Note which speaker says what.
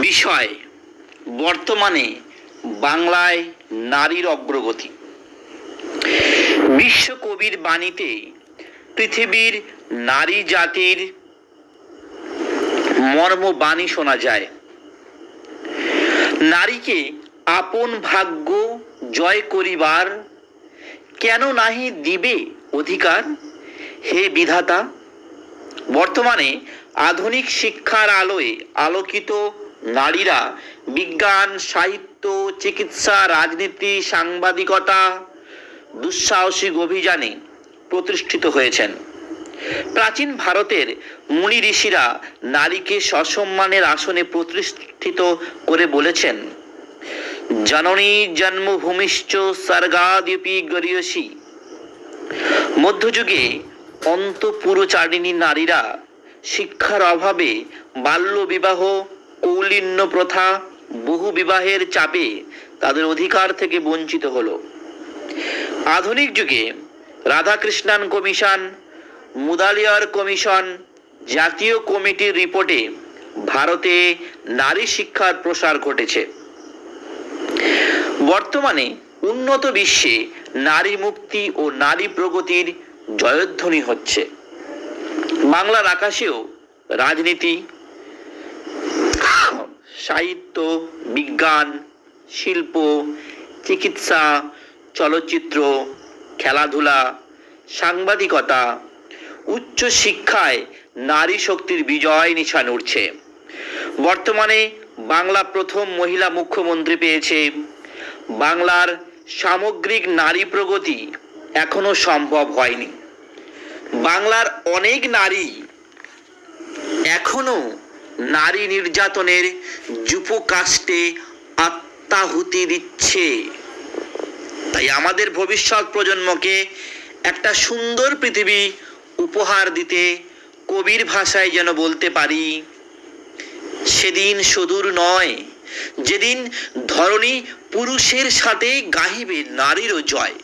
Speaker 1: বিষয় বর্তমানে বাংলায় নারীর অগ্রগতি। বিশ্বকবির বাণীতে পৃথিবীর নারী জাতির মর্ম বাণী শোনা যায়। নারীকে আপন ভাগ্য জয় করিবার কেন নাহি দিবে অধিকার? হে বিধাতা, বর্তমানে আধুনিক শিক্ষার আলোয় আলোকিত নারীরা, বিজ্ঞান, সাহিত্য, চিকিৎসা, রাজনীতি, সাংবাদিকতা দুঃসাহসিক অভিযানে প্রতিষ্ঠিত হয়েছেন। প্রাচীন ভারতের মুনি ঋষিরা নারীকে সসম্মানের আসনে প্রতিষ্ঠিত করে বলেছেন, জননী জন্মভূমিশ্চ স্বর্গাদ্যপি গরিয়সী। মধ্যযুগে অন্তপুরচারিণী নারীরা শিক্ষার অভাবে বাল্য বিবাহ কৌলিন্য প্রথা বহু বিবাহের চাপে তাদের অধিকার থেকে বঞ্চিত হলো। আধুনিক যুগে রাধাকৃষ্ণান কমিশন, মুদালিয়ার কমিশন, জাতীয় কমিটির রিপোর্টে ভারতে নারী শিক্ষার প্রসার ঘটেছে। বর্তমানে উন্নত বিশ্বে নারী মুক্তি ও নারী প্রগতির জয়ধ্বনি হচ্ছে। বাংলার আকাশেও রাজনীতি সাহিত্য, বিজ্ঞান, শিল্প, চিকিৎসা, চলচ্চিত্র, খেলাধুলা, সাংবাদিকতা, উচ্চ শিক্ষায় নারী শক্তির বিজয় নিশান উঠছে বর্তমানে বাংলা প্রথম মহিলা মুখ্যমন্ত্রী পেয়েছে। বাংলার সামগ্রিক নারী প্রগতি এখনও সম্ভব হয়নি। বাংলার অনেক নারী এখনও নারী নির্যাতনের যুপকাষ্টে আত্মাহুতি দিচ্ছে। তাই আমাদের ভবিষ্যৎ প্রজন্মকে একটা সুন্দর পৃথিবী উপহার দিতে কবির ভাষায় যেন বলতে পারি, সেদিন সুদূর নয়, যেদিন ধরণী পুরুষের সাথে গাহিবে নারীরও জয়।